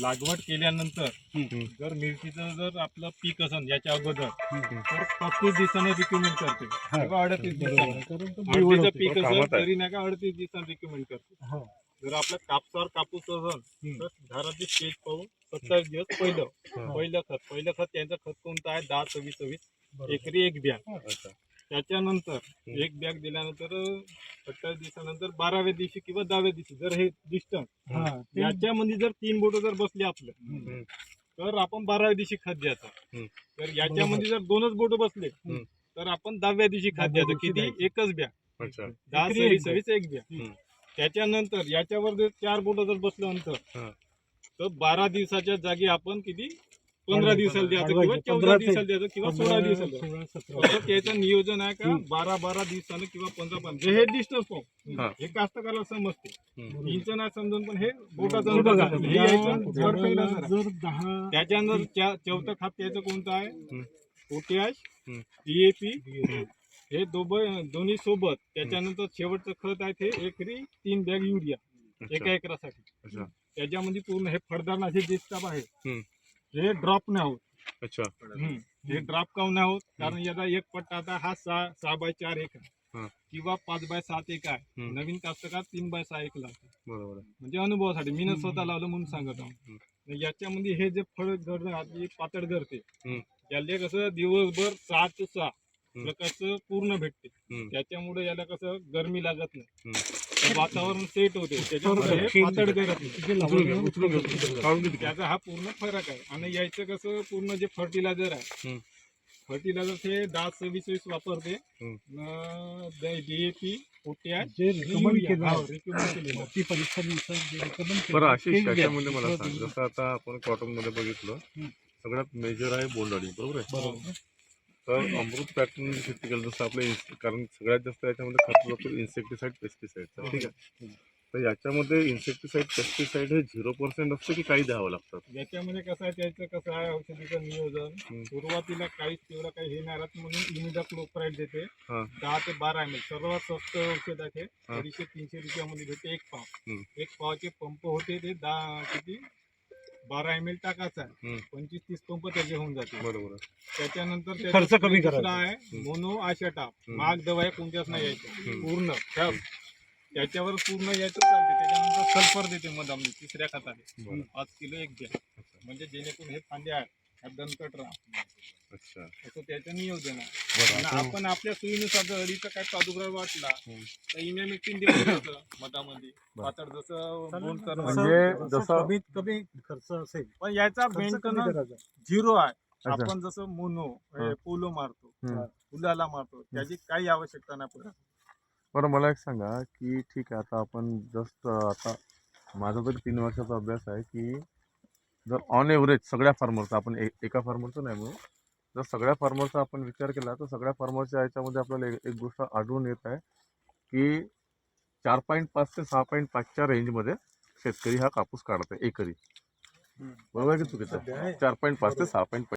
लागवड केल्यानंतर. जर मिरचीचं जर आपलं पीक असेल याच्या अगोदर तर पस्तीस दिवसानं रिकमेंड करते किंवा अडतीस दिवसानं होते. पीक असेल. तरी नाही का अडतीस दिवसानं रिकमेंड करते हा. जर आपलं कापसावर कापूस असेल. तर झाडाची स्टेज पाहून सत्तावीस दिवस पहिलं हा. पहिलं खत पहिलं खत त्यांचं खत कोणतं आहे दहा सव्वीस सव्वीस. एकरी एक अच्छा त्याच्यानंतर. एक बॅग दिल्यानंतर सत्तावीस दिवसानंतर बाराव्या दिवशी किंवा दहाव्या दिवशी जर हे डिस्टन्स हा, याच्यामध्ये जर तीन बोट जर बसले आपलं. तर आपण बाराव्या दिवशी हम्म. तर याच्यामध्ये जर दोनच बोट बसले. तर आपण दहाव्या दिवशी दिवशी किती. एकच बॅग दहा सव्वीस एक बॅग. त्याच्यानंतर याच्यावर जर चार बोट जर बसलं अंतर हा. तर बारा दिवसाच्या जागी आपण किती पंधरा दिवसाला द्यायचं किंवा. चौदा दिवसाला द्यायचं किंवा सोळा दिवसाला द्यायचं. त्याचं नियोजन आहे का बारा बारा दिवसानं किंवा पंधरा पंधरा हे डिस्टन्स हा. पाहू हे कास्तकाराला समजते. इंच नाही समजून पण हे बोटाचं हे. हे आहे. त्याच्यानंतर त्या चौथं खात त्याचं कोणतं आहे. पोटॅश. डीएपी हे दोघं दोन्ही सोबत त्याच्यानंतर शेवटचं खत आहे ते एकरी तीन बॅग युरिया एका एकरासाठी अच्छा त्याच्यामध्ये पूर्ण हे फळदारणाचे जे स्टाफ आहे. हे ड्रॉप नाही होत अच्छा हम्म. हे ड्रॉप काऊन नाही होत कारण याचा एक पट्टा आता हा सहा सहा बाय चार एक हा. आहे किंवा पाच बाय सात एक आहे हम्म. नवीन कास्तकार तीन बाय सहा एक लागतो बरोबर आहे म्हणजे अनुभवासाठी मी स्वतः लावलं म्हणून सांगत आहो हम्म. आणि याच्यामध्ये हे जे फळ घर पातळ करते हम्म. याला कसं दिवसभर सहा ते सहा. प्रकारचं पूर्ण भेटते. त्याच्यामुळे याला कसं गरमी लागत नाही. वातावरण सेट होते. त्याच्यामुळे हे. त्याचा हा पूर्ण फरक आहे. आणि यायचं कसं पूर्ण जे फर्टिलायझर आहे. फर्टिलायझर ते दहा सव्वीस वीस वापरते. डीएपी बरं आशिष. त्याच्यामध्ये मला सांग. जसं आता आपण कॉटनमध्ये बघितलं. सगळ्यात मेजर आहे बोंडअळी बरोबर आहे? बरोबर. तर अमृत पॅटर्न शेती केलं जसं आपलं इन्स- कारण सगळ्यात जास्त याच्यामध्ये खर्च जातो इन्सेक्टिसाइड पेस्टिसाइडचा ठीक आहे? तर याच्यामध्ये इन्सेक्टिसाइड पेस्टिसाइड हे झिरो पर्सेंट असतं की काही द्यावं लागतं? याच्यामध्ये कसं आहे त्याचं कसं आहे औषधीचं नियोजन. सुरुवातीला काहीच तेवढं काही हे नाही राहत म्हणून इमिडा क्लोप्राईड देते. हा. दहा ते बारा एम एल सर्वात स्वस्त औषध आहे ते. हा. अडीचशे तीनशे रुपयामध्ये भेटते एक पाव. हम्म. एक पावचे पंप होते ते दहा किती? बारा एम एल टाकायचा हम्म. पंचवीस तीस पंप त्याचे होऊन जाते बरोबर. त्याच्यानंतर खर्च कमी दुसरं करायचा. आहे. मोनो आशाटाप हम्म. महाग दवा आहे कोणत्याच नाही हम्म. पूर्ण. त्या- त्याच्यावर पूर्ण यायचं चालते. त्याच्यानंतर सल्फर देते मध आम्ही तिसऱ्या खताने. बरं. पाच किलो एक द्या म्हणजे जेणेकरून हे फांदे आहेत. ह्या दणकट राहा. अच्छा असं त्याचं नियोजन आहे बरं आणि आता आपण आपल्या सोयीनुसार जर अडीचा काय प्रादुर्भाव वाटला हम्म. तर देऊन द्यायचं मधामध्ये पातळ जसं बोंड म्हणजे जसं जसं- कमीत कमी खर्च असेल पण याचा खर्च कमी मेंटेनन्स करायचा. झिरो आहे अच्छा. आपण जसं मोनो हा. पोलो मारतो हम्म. फुलाला मारतो त्याची काही आवश्यकता नाही पडत बरं मला एक सांगा की ठीक आहे आता आपण जस्ट आता माझा तरी तीन वर्षाचा अभ्यास आहे की जर ऑन एव्हरेज सगळ्या फार्मरचा आपण ए- एका फार्मरचं नाही म्हणून जर सगळ्या फार्मरचा आपण विचार केला तर सगळ्या फार्मरच्या याच्यामध्ये आपल्याला एक गोष्ट आढळून येत आहे की चार पॉईंट पाच ते सहा पॉईंट पाचच्या रेंजमध्ये शेतकरी हा कापूस काढत आहे एकरी. बरोबर आहे की चुकीचं? चार पॉईंट पाच ते सहा पॉईंट